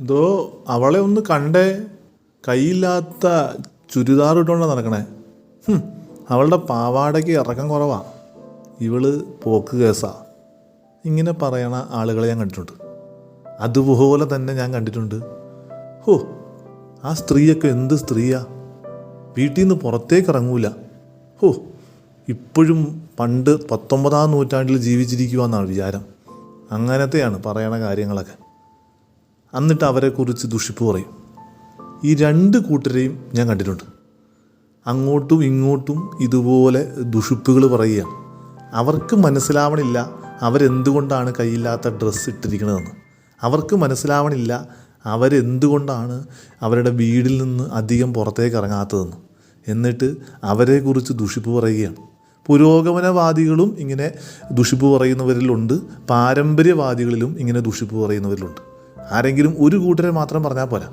എന്തോ അവളെ ഒന്ന് കണ്ടേ കൈയില്ലാത്ത ചുരിദാർ ഇട്ടുകൊണ്ട് നടക്കണേ. അവളുടെ പാവാടയ്ക്ക് ഇറക്കം കുറവാ. ഇവൾ പോക്ക് കേസാ. ഇങ്ങനെ പറയണ ആളുകളെ ഞാൻ കണ്ടിട്ടുണ്ട്. അതുപോലെ തന്നെ ഞാൻ കണ്ടിട്ടുണ്ട്. ഹോ ആ സ്ത്രീയൊക്കെ എന്ത് സ്ത്രീയാ? വീട്ടിൽ നിന്ന് പുറത്തേക്ക് ഇറങ്ങൂല. ഹോ ഇപ്പോഴും പണ്ട് പത്തൊമ്പതാം നൂറ്റാണ്ടിൽ ജീവിച്ചിരിക്കുക എന്നാണ് വിചാരം. അങ്ങനത്തെയാണ് പറയണ കാര്യങ്ങളൊക്കെ. എന്നിട്ട് അവരെക്കുറിച്ച് ദുഷിപ്പ് പറയും. ഈ രണ്ട് കൂട്ടരെയും ഞാൻ കണ്ടിട്ടുണ്ട്. അങ്ങോട്ടും ഇങ്ങോട്ടും ഇതുപോലെ ദുഷിപ്പുകൾ പറയുകയാണ്. അവർക്ക് മനസ്സിലാവണില്ല അവരെന്തുകൊണ്ടാണ് കയ്യില്ലാത്ത ഡ്രസ്സ് ഇട്ടിരിക്കണതെന്ന്. അവർക്ക് മനസ്സിലാവണില്ല അവരെന്തുകൊണ്ടാണ് അവരുടെ വീടിൽ നിന്ന് അധികം പുറത്തേക്ക് ഇറങ്ങാത്തതെന്ന്. എന്നിട്ട് അവരെക്കുറിച്ച് ദുഷിപ്പ് പറയുകയാണ്. പുരോഗമനവാദികളും ഇങ്ങനെ ദുഷിപ്പ് പറയുന്നവരിലുണ്ട്. പാരമ്പര്യവാദികളിലും ഇങ്ങനെ ദുഷിപ്പ് പറയുന്നവരിലുണ്ട്. ആരെങ്കിലും ഒരു കൂട്ടരെ മാത്രം പറഞ്ഞാൽ പോരാ.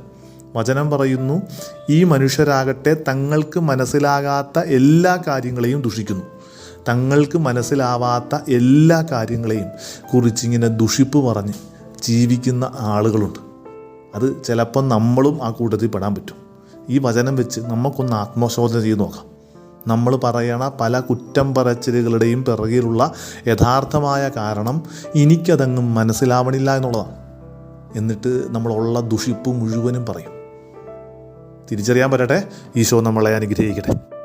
വചനം പറയുന്നു ഈ മനുഷ്യരാകട്ടെ തങ്ങൾക്ക് മനസ്സിലാകാത്ത എല്ലാ കാര്യങ്ങളെയും ദുഷിക്കുന്നു. തങ്ങൾക്ക് മനസ്സിലാവാത്ത എല്ലാ കാര്യങ്ങളെയും കുറിച്ചിങ്ങനെ ദുഷിപ്പ് പറഞ്ഞ് ജീവിക്കുന്ന ആളുകളുണ്ട്. അത് ചിലപ്പോൾ നമ്മളും ആ കൂട്ടത്തിൽ പെടാൻ പറ്റും. ഈ വചനം വെച്ച് നമുക്കൊന്ന് ആത്മശോധന ചെയ്ത് നോക്കാം. നമ്മൾ പറയണ പല കുറ്റം പറച്ചിലുകളുടെയും പിറകിലുള്ള യഥാർത്ഥമായ കാരണം എനിക്കതങ്ങ് മനസ്സിലാവണില്ല എന്നുള്ളതാണ്. എന്നിട്ട് നമ്മളുള്ള ദുഷിപ്പ് മുഴുവനും പറയും. തിരിച്ചറിയാൻ പറ്റട്ടെ? ഈശോ നമ്മളെ അനുഗ്രഹിക്കട്ടെ.